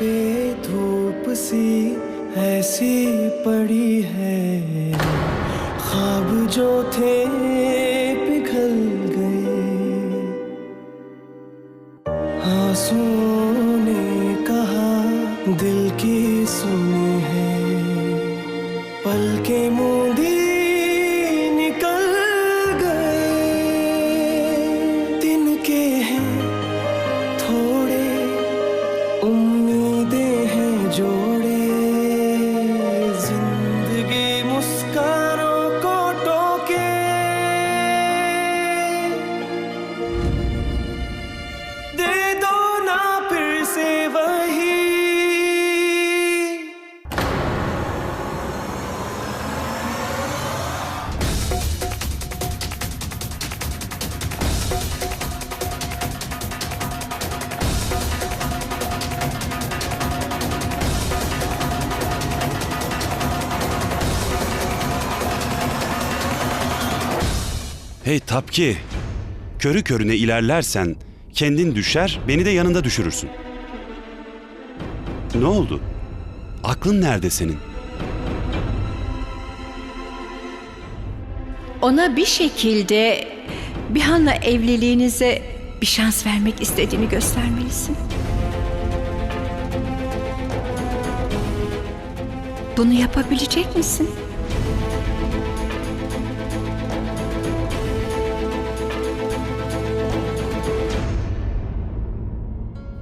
पे धूप सी ऐसी पड़ी है। खाब जो थे पिघल गए। आंसुओं Hey Tapki, körü körüne ilerlersen kendin düşer, beni de yanında düşürürsün. Ne oldu? Aklın nerede senin? Ona bir şekilde Bihan'la evliliğinize bir şans vermek istediğini göstermelisin. Bunu yapabilecek misin?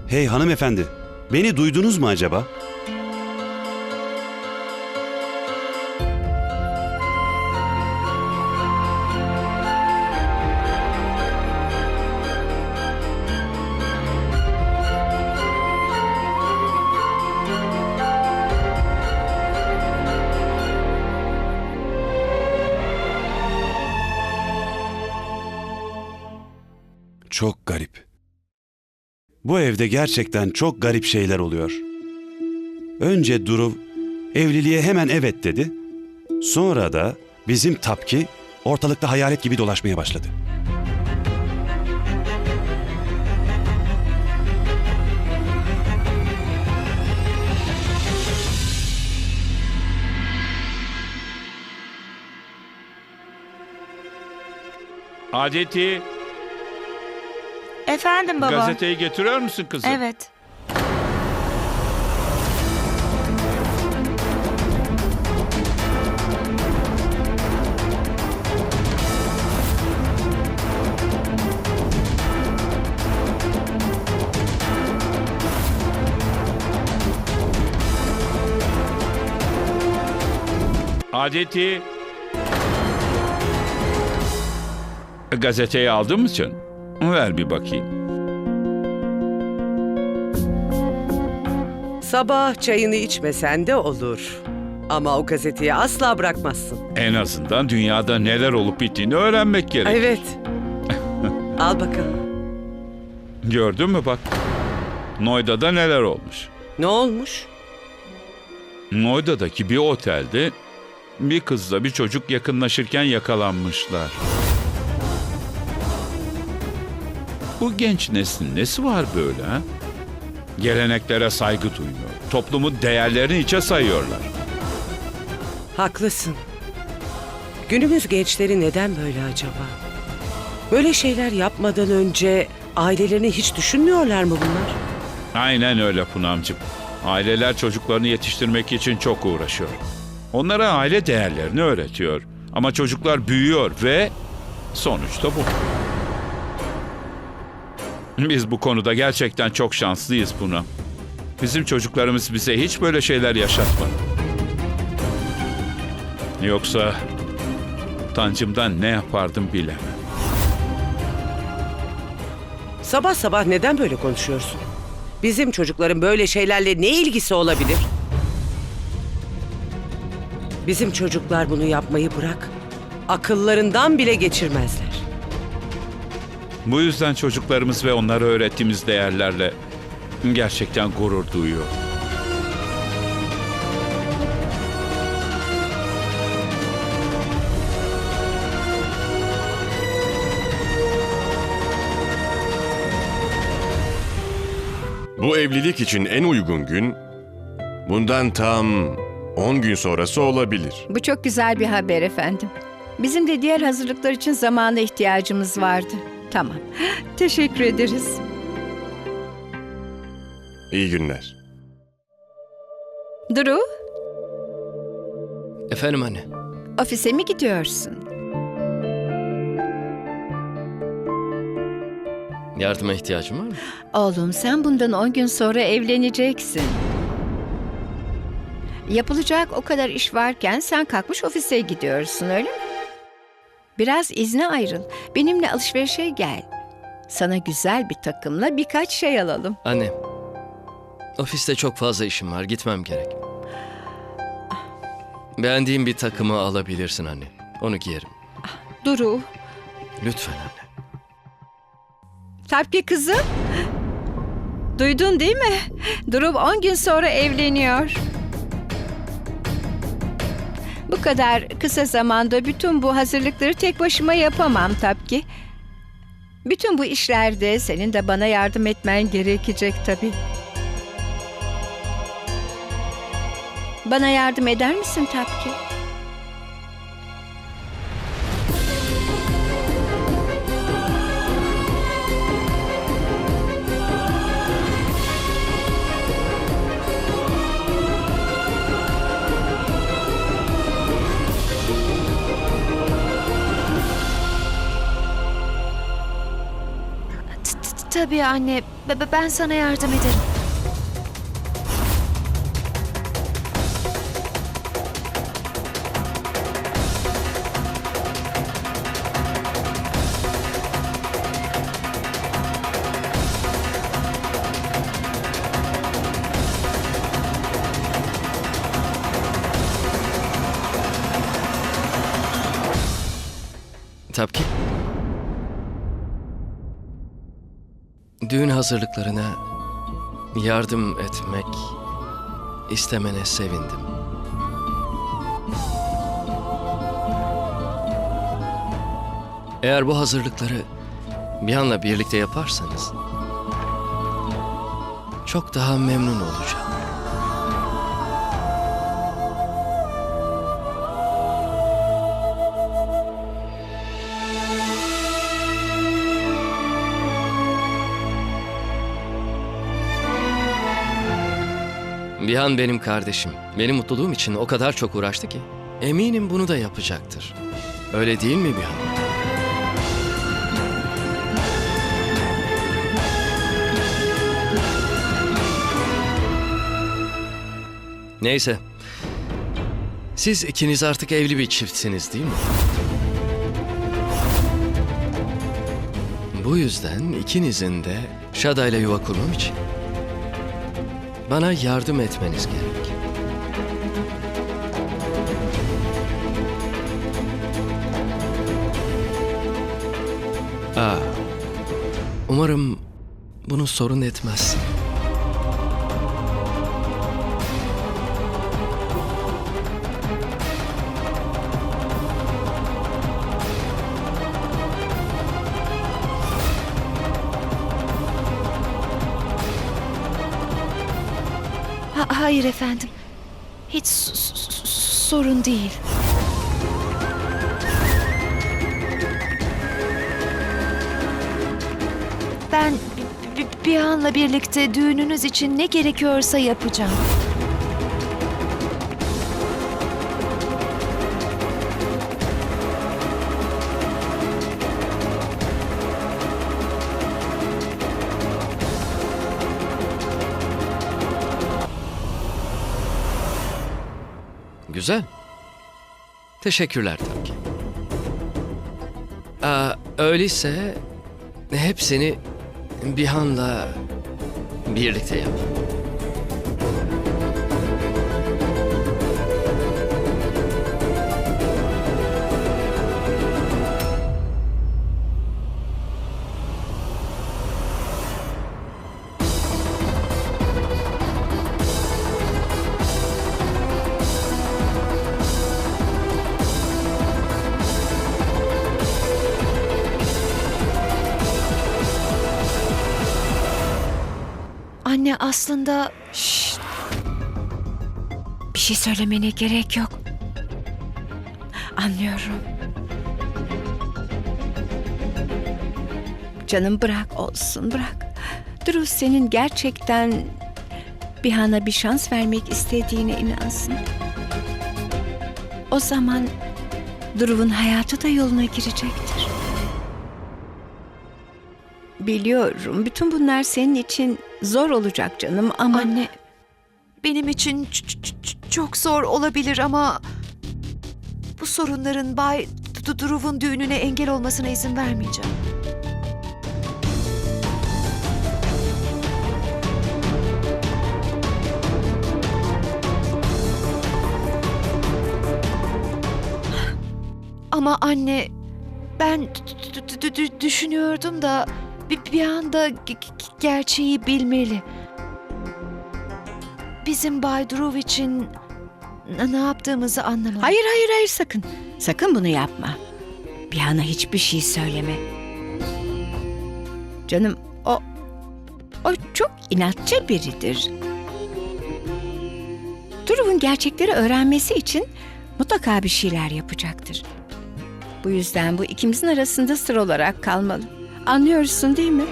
Hey hanımefendi, beni duydunuz mu acaba? Çok garip. Bu evde gerçekten çok garip şeyler oluyor. Önce Duruv evliliğe hemen evet dedi. Sonra da bizim Tapki ortalıkta hayalet gibi dolaşmaya başladı. Adeti Efendim baba. gazeteyi getiriyor musun kızım? Evet. Adeti gazeteyi aldın mı sen? Ver bir bakayım. Sabah çayını içmesen de olur. Ama o gazeteyi asla bırakmazsın. En azından dünyada neler olup bittiğini öğrenmek gerek. Evet. Al bakalım. Gördün mü bak. Noyda'da neler olmuş. Ne olmuş? Noyda'daki bir otelde bir kızla bir çocuk yakınlaşırken yakalanmışlar. Bu genç neslin nesi var böyle ha? Geleneklere saygı duymuyor. Toplumun değerlerini içe sayıyorlar. Haklısın. Günümüz gençleri neden böyle acaba? Böyle şeyler yapmadan önce ailelerini hiç düşünmüyorlar mı bunlar? Aynen öyle Punamcığım. Aileler çocuklarını yetiştirmek için çok uğraşıyor. Onlara aile değerlerini öğretiyor. Ama çocuklar büyüyor ve sonuçta bu. Biz bu konuda gerçekten çok şanslıyız buna. Bizim çocuklarımız bize hiç böyle şeyler yaşatmadı. Yoksa utancımdan ne yapardım bilemem. Sabah sabah neden böyle konuşuyorsun? Bizim çocukların böyle şeylerle ne ilgisi olabilir? Bizim çocuklar bunu yapmayı bırak. Akıllarından bile geçirmezler. Bu yüzden çocuklarımız ve onlara öğrettiğimiz değerlerle gerçekten gurur duyuyor. Bu evlilik için en uygun gün bundan tam 10 gün sonrası olabilir. Bu çok güzel bir haber efendim. Bizim de diğer hazırlıklar için zamana ihtiyacımız vardı. Tamam. Teşekkür ederiz. İyi günler. Duru, Efendim anne. ofise mi gidiyorsun? Yardıma ihtiyacın var mı? Oğlum sen bundan 10 gün sonra evleneceksin. Yapılacak o kadar iş varken sen kalkmış ofise gidiyorsun öyle mi? Biraz izne ayrıl. Benimle alışverişe gel. Sana güzel bir takımla birkaç şey alalım. Anne. Ofiste çok fazla işim var. Gitmem gerek. Beğendiğim bir takımı alabilirsin anne. Onu giyerim. Duru, Lütfen anne. Tapki kızım. Duydun değil mi? Duru 10 gün sonra evleniyor. Bu kadar kısa zamanda bütün bu hazırlıkları tek başıma yapamam Tapki. Bütün bu işlerde senin de bana yardım etmen gerekecek tabii. Bana yardım eder misin Tapki? Tabii anne. Be- be- Ben sana yardım ederim. Tabii ki. Düğün hazırlıklarına yardım etmek istemene sevindim. Eğer bu hazırlıkları bir anla birlikte yaparsanız çok daha memnun olacağım. Bihan benim kardeşim. Benim mutluluğum için o kadar çok uğraştı ki. Eminim bunu da yapacaktır. Öyle değil mi Bihan? Neyse. Siz ikiniz artık evli bir çiftsiniz değil mi? Bu yüzden ikinizin de Şada ile yuva kurmam için bana yardım etmeniz gerek. Aa, umarım bunu sorun etmezsin. Hayır efendim. Hiç sorun değil. Ben bir anla birlikte düğününüz için ne gerekiyorsa yapacağım. Teşekkürler tabii ki. Aa, öyleyse hepsini Bihan'la birlikte yap. Aslında Şşt. Bir şey söylemene gerek yok. Anlıyorum. Canım bırak olsun bırak. Drew senin gerçekten Bihan'a bir şans vermek istediğine inansın. O zaman Drew'un hayatı da yoluna girecektir. Biliyorum bütün bunlar senin için zor olacak canım ama... anne benim için çok zor olabilir ama bu sorunların Bay D- Drew'un düğününe engel olmasına izin vermeyeceğim. Ama anne ben düşünüyordum da bir, bir anda ge- ge- gerçeği bilmeli. Bizim Bay Drew için ne yaptığımızı anlamalı. Hayır hayır hayır sakın. Sakın bunu yapma. Bihan'a hiçbir şey söyleme. Canım o o çok inatçı biridir. Drew'un gerçekleri öğrenmesi için mutlaka bir şeyler yapacaktır. Bu yüzden bu ikimizin arasında sır olarak kalmalı. Anlıyorsun değil mi?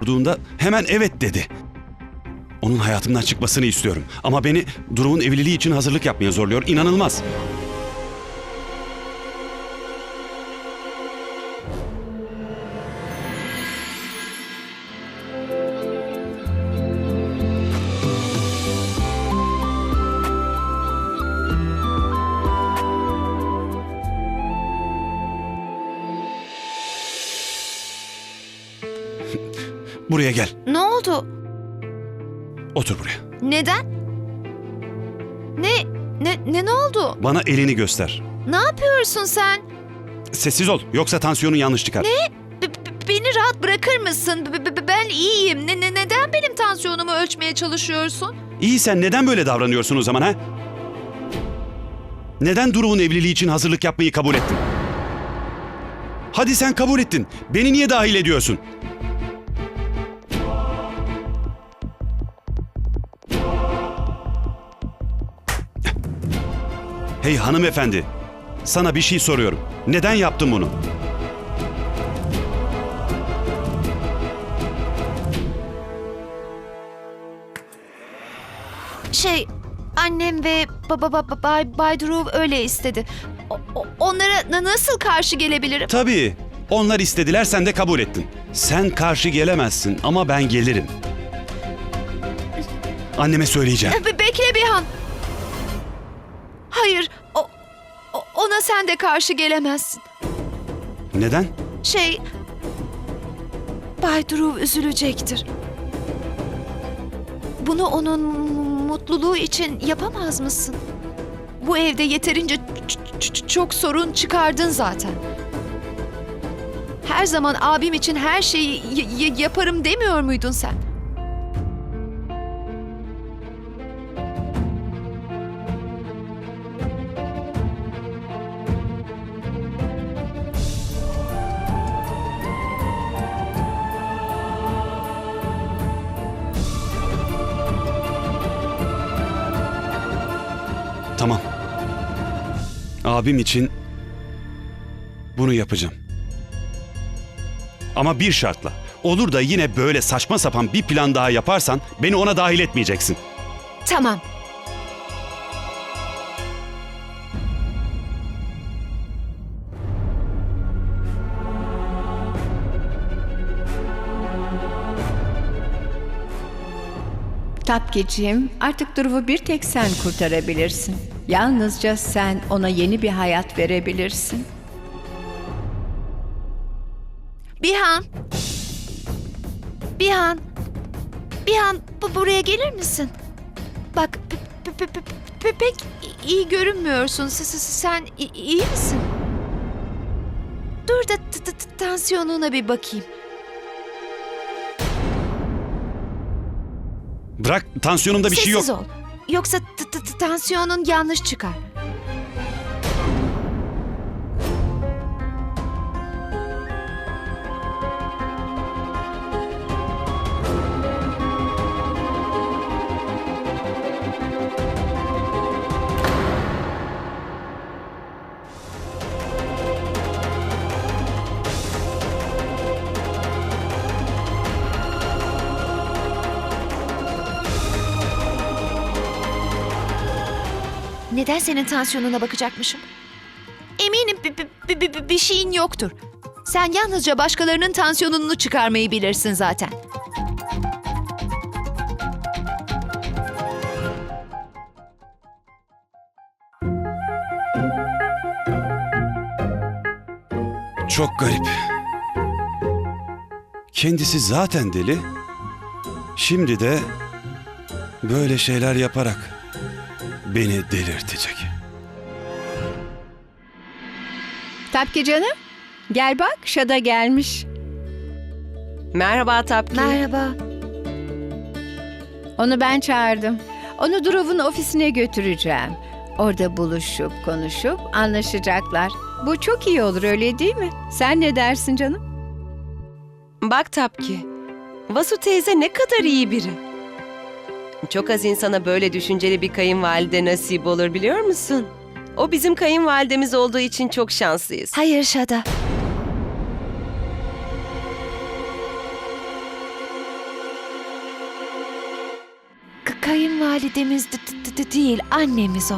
Durduğunda hemen evet dedi. Onun hayatımdan çıkmasını istiyorum. Ama beni Durum'un evliliği için hazırlık yapmaya zorluyor. İnanılmaz. Elini göster. Ne yapıyorsun sen? Sessiz ol. Yoksa tansiyonun yanlış çıkar. B- beni rahat bırakır mısın? B- b- ben iyiyim. Ne, ne neden benim tansiyonumu ölçmeye çalışıyorsun? İyi sen neden böyle davranıyorsun o zaman ha? Neden Durum'un evliliği için hazırlık yapmayı kabul ettin? Hadi sen kabul ettin. Beni niye dahil ediyorsun? Hey hanımefendi. Sana bir şey soruyorum. Neden yaptın bunu? Şey, annem ve baba baba Bay, Bay Drew öyle istedi. O- o- onlara na- nasıl karşı gelebilirim? Tabii. Onlar istediler sen de kabul ettin. Sen karşı gelemezsin ama ben gelirim. Anneme söyleyeceğim. Be- bekle bir an. Hayır, o, o- ona sen de karşı gelemezsin. Neden? Şey, Bay Drew üzülecektir. Bunu onun mutluluğu için yapamaz mısın? Bu evde yeterince ç- ç- çok sorun çıkardın zaten. Her zaman abim için her şeyi y- y- yaparım demiyor muydun sen? Abim için bunu yapacağım. Ama bir şartla. Olur da yine böyle saçma sapan bir plan daha yaparsan beni ona dahil etmeyeceksin. Tamam. Tapkiciğim, artık Drew'u bir tek sen kurtarabilirsin. Yalnızca sen ona yeni bir hayat verebilirsin. Bihan. Bihan. Bihan bu buraya gelir misin? Bak pe- pe- pe- pe- pe- pek iyi görünmüyorsun. S- s- Sen iyi misin? Dur da t- t- t- tansiyonuna bir bakayım. Bırak tansiyonumda bir şey yok. Sessiz ol. Yoksa t- t- tansiyonun yanlış çıkar. Neden senin tansiyonuna bakacakmışım? Eminim bi- bi- bi- bi- bir şeyin yoktur. Sen yalnızca başkalarının tansiyonunu çıkarmayı bilirsin zaten. Çok garip. Kendisi zaten deli. Şimdi de böyle şeyler yaparak beni delirtecek. Tapki canım, gel bak Şada gelmiş. Merhaba Tapki. Merhaba. Onu ben çağırdım. Onu Druv'un ofisine götüreceğim. Orada buluşup konuşup anlaşacaklar. Bu çok iyi olur öyle değil mi? Sen ne dersin canım? Bak Tapki. Vasu teyze ne kadar iyi biri. Çok az insana böyle düşünceli bir kayınvalide nasip olur biliyor musun? O bizim kayınvalidemiz olduğu için çok şanslıyız. Hayır Şada. K- kayınvalidemiz d- d- d- değil, annemiz o.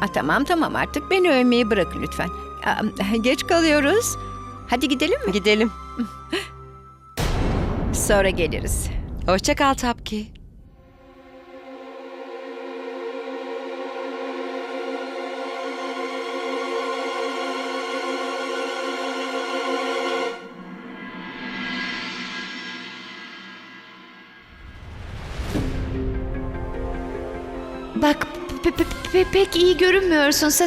Ha, tamam tamam artık beni övmeyi bırakın lütfen. Aa, geç kalıyoruz. Hadi gidelim mi? Gidelim. Sonra geliriz. Hoşça kal Tapki. Bak pe- pe- pe- pek iyi görünmüyorsun. Sen,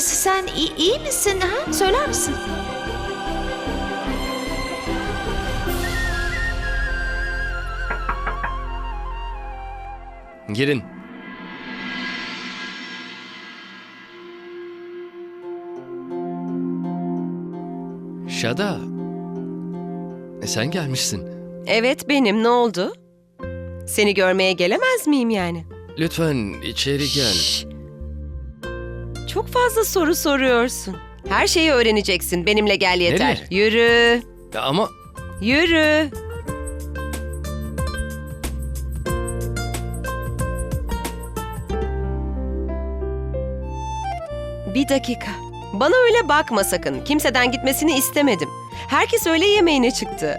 iyi misin ha? Söyler misin? Girin. Şada. E sen gelmişsin. Evet benim ne oldu? Seni görmeye gelemez miyim yani? Lütfen içeri gel. Şşş. Çok fazla soru soruyorsun. Her şeyi öğreneceksin. Benimle gel yeter. Nereye? Yürü. Ama Yürü. Bir dakika. Bana öyle bakma sakın. Kimseden gitmesini istemedim. Herkes öğle yemeğine çıktı.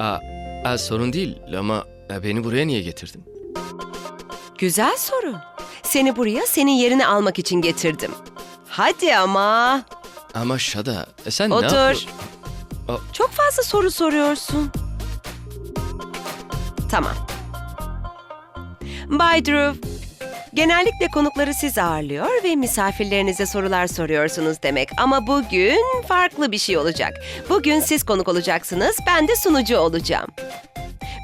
aa, aa, sorun değil ama e, beni buraya niye getirdin? Güzel soru. Seni buraya senin yerini almak için getirdim. Hadi ama. Ama Şada e sen ne Otur. yapıyorsun? Çok fazla soru soruyorsun. Tamam. Bay Drew, genellikle konukları siz ağırlıyor ve misafirlerinize sorular soruyorsunuz demek. Ama bugün farklı bir şey olacak. Bugün siz konuk olacaksınız, ben de sunucu olacağım.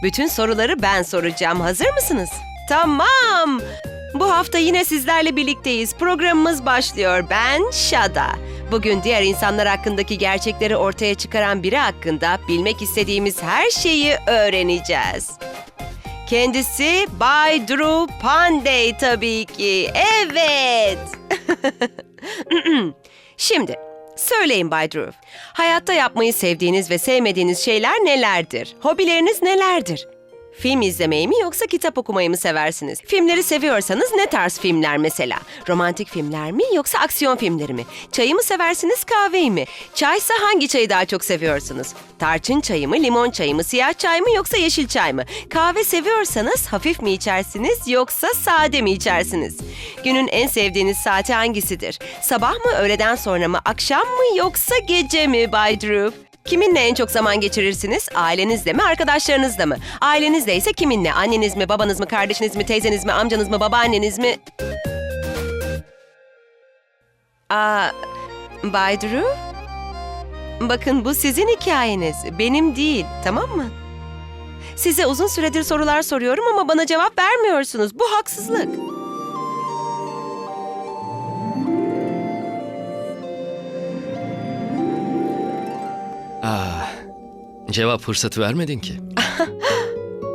Bütün soruları ben soracağım. Hazır mısınız? Tamam. Bu hafta yine sizlerle birlikteyiz. Programımız başlıyor. Ben Şada. Bugün diğer insanlar hakkındaki gerçekleri ortaya çıkaran biri hakkında bilmek istediğimiz her şeyi öğreneceğiz. Kendisi Bay Drew Pandey tabii ki. Evet. Şimdi söyleyin Bay Drew. Hayatta yapmayı sevdiğiniz ve sevmediğiniz şeyler nelerdir? Hobileriniz nelerdir? Film izlemeyi mi yoksa kitap okumayı mı seversiniz? Filmleri seviyorsanız ne tarz filmler mesela? Romantik filmler mi yoksa aksiyon filmleri mi? Çayı mı seversiniz kahveyi mi? Çaysa hangi çayı daha çok seviyorsunuz? Tarçın çayı mı, limon çayı mı, siyah çay mı yoksa yeşil çay mı? Kahve seviyorsanız hafif mi içersiniz yoksa sade mi içersiniz? Günün en sevdiğiniz saati hangisidir? Sabah mı, öğleden sonra mı, akşam mı yoksa gece mi Bay Drew? Kiminle en çok zaman geçirirsiniz? Ailenizle mi, arkadaşlarınızla mı? Ailenizle ise kiminle? Anneniz mi, babanız mı, kardeşiniz mi, teyzeniz mi, amcanız mı, babaanneniz mi? Aa, Bay Drew? Bakın bu sizin hikayeniz, benim değil, tamam mı? Size uzun süredir sorular soruyorum ama bana cevap vermiyorsunuz. Bu haksızlık. Ah, cevap fırsatı vermedin ki.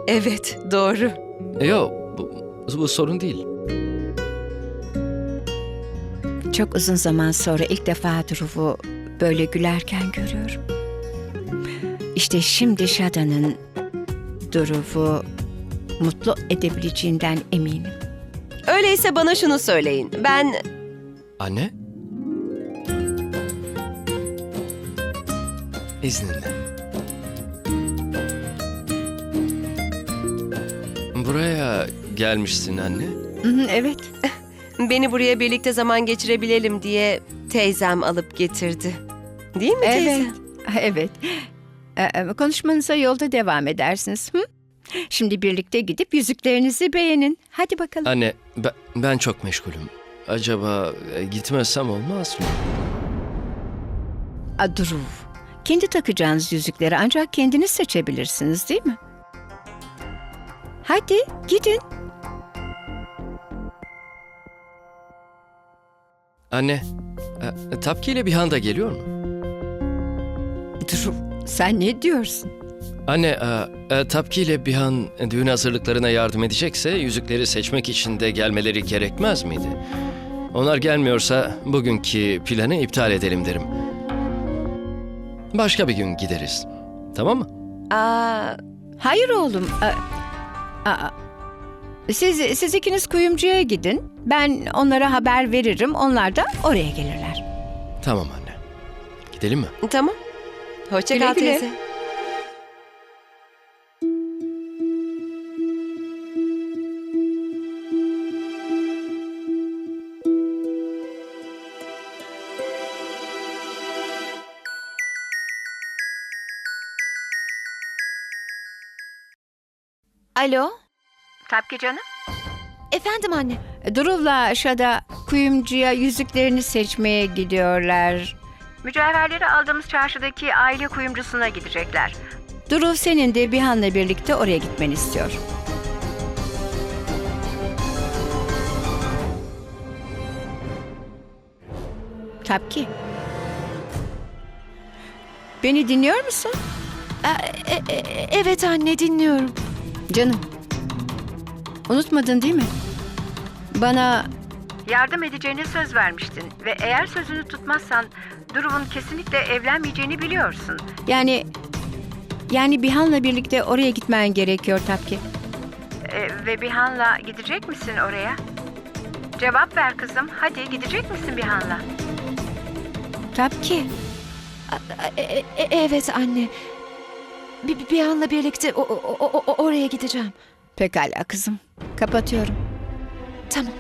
Evet, doğru. Yok, bu, bu sorun değil. Çok uzun zaman sonra ilk defa Drew'u böyle gülerken görüyorum. İşte şimdi Shada'nın Drew'u mutlu edebileceğinden eminim. Öyleyse bana şunu söyleyin. Ben Anne? İzninle. Buraya gelmişsin anne. Evet. beni buraya birlikte zaman geçirebilelim diye teyzem alıp getirdi. Değil mi teyze? Evet. Evet. Ee, konuşmanıza yolda devam edersiniz. Hı? Şimdi birlikte gidip yüzüklerinizi beğenin. Hadi bakalım. Anne, ben, ben çok meşgulüm. Acaba e, gitmezsem olmaz mı? Aa, kendi takacağınız yüzükleri ancak kendiniz seçebilirsiniz değil mi? Hadi gidin. Anne, e, Tapki ile bir da geliyor mu? Drew, sen ne diyorsun? Anne, e, e, Tapki ile Bihan düğün hazırlıklarına yardım edecekse yüzükleri seçmek için de gelmeleri gerekmez miydi? Onlar gelmiyorsa bugünkü planı iptal edelim derim. Başka bir gün gideriz. Tamam mı? Aa, Hayır oğlum. Aa, aa. Siz, siz ikiniz kuyumcuya gidin. Ben onlara haber veririm. Onlar da oraya gelirler. Tamam anne. Gidelim mi? tamam. Hoşça kal Güle güle. teyze. Alo? Tapki canım. Efendim anne. Drew'la Shada kuyumcuya yüzüklerini seçmeye gidiyorlar. Mücevherleri aldığımız çarşıdaki aile kuyumcusuna gidecekler. Drew senin de Bihan'la birlikte oraya gitmeni istiyor. Tapki. Beni dinliyor musun? E- e- e- evet anne dinliyorum. Canım. Unutmadın değil mi? Bana yardım edeceğine söz vermiştin ve eğer sözünü tutmazsan Drew'un kesinlikle evlenmeyeceğini biliyorsun. Yani yani Bihan'la birlikte oraya gitmen gerekiyor Tapki. ve Bihan'la gidecek misin oraya? Cevap ver kızım. Hadi gidecek misin Bihan'la? Tapki. E- e- e- evet anne. Bir, bir, anla birlikte o- o- o- oraya gideceğim. Pekala kızım. Kapatıyorum. Tamam.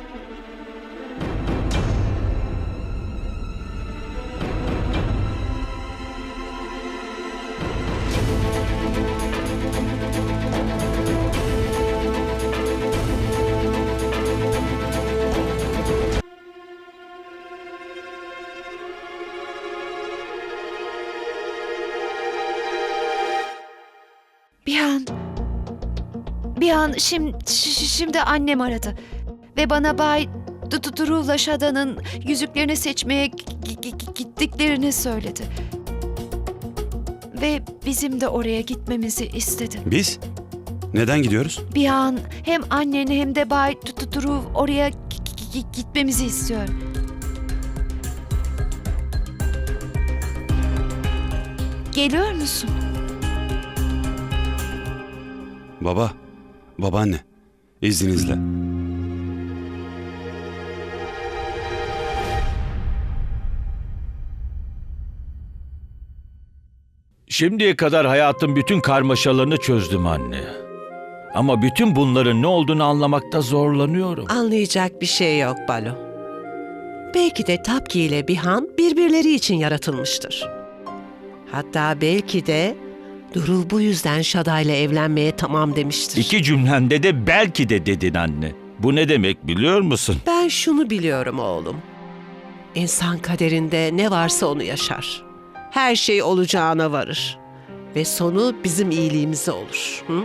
Bir an... Bir an şimdi, şimdi annem aradı. Ve bana Bay Du- Du- Duruv'la Shada'nın yüzüklerini seçmeye gittiklerini söyledi. Ve bizim de oraya gitmemizi istedi. Biz? Neden gidiyoruz? Bir an hem anneni hem de Bay Du- Du- Duruv oraya gitmemizi istiyor. Geliyor musun? Baba, babaanne, izninizle. Şimdiye kadar hayatın bütün karmaşalarını çözdüm anne. Ama bütün bunların ne olduğunu anlamakta zorlanıyorum. Anlayacak bir şey yok Balo. Belki de Tapki ile Bihan birbirleri için yaratılmıştır. Hatta belki de Durul bu yüzden Şada ile evlenmeye tamam demiştir. İki cümlende de belki de dedin anne. Bu ne demek biliyor musun? Ben şunu biliyorum oğlum. İnsan kaderinde ne varsa onu yaşar. Her şey olacağına varır. Ve sonu bizim iyiliğimize olur. Hı?